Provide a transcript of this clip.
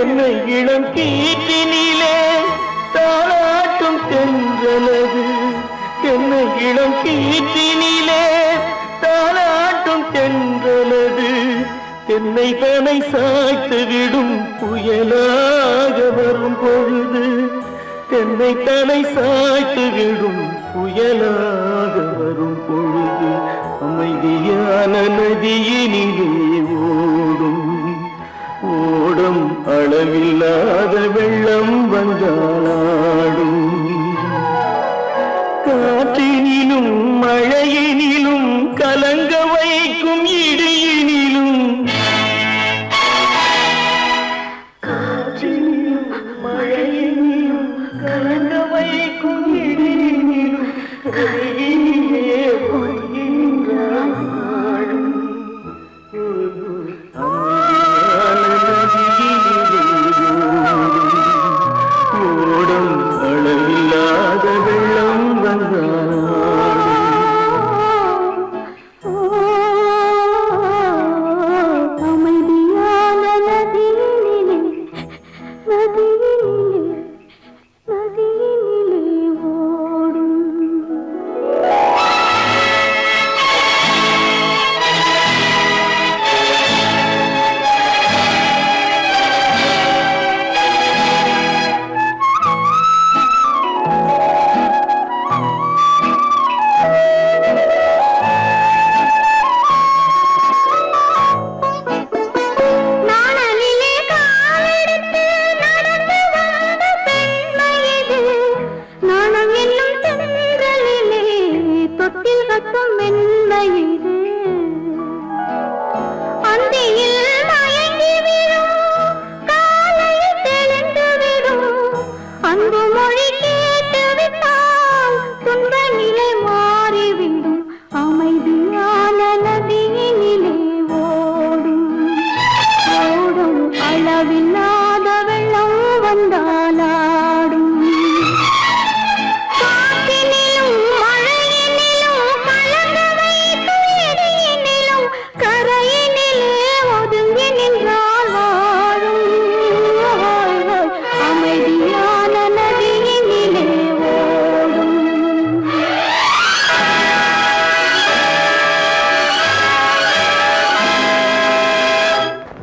என்னை இளம் கீட்டினிலே தாளாட்டும் தென்றலது என்னை இளம் கீட்டினிலே தாளாட்டும் தென்றலது என்னை தனை சாய்த்து விடும் புயலாக வரும் பொழுது என்னை தனை சாய்த்து விடும் புயலாக வரும் பொழுது அமைதியான நதியினிலே താളാടും കാറ്റിനിലും മഴയിനിലും കലങ്ക വൈക്കും ഇടിയിനിലും. കാറ്റിനിലും മഴയിനിലും കലങ്ക വൈക്കും ഇടിയിനിലും. தொட்டில் கத்தும் மென்மையிது அந்தியில் மயங்கி விடும் காலையில் தெளிந்து விடும். அன்பு மொழி கேட்டுவிட்டால் துன்ப நிலை மாறிவிடும். அமைதியான நதியினிலே ஓடும். ஓடும் அளவில்லாத வெள்ளம் வந்தால்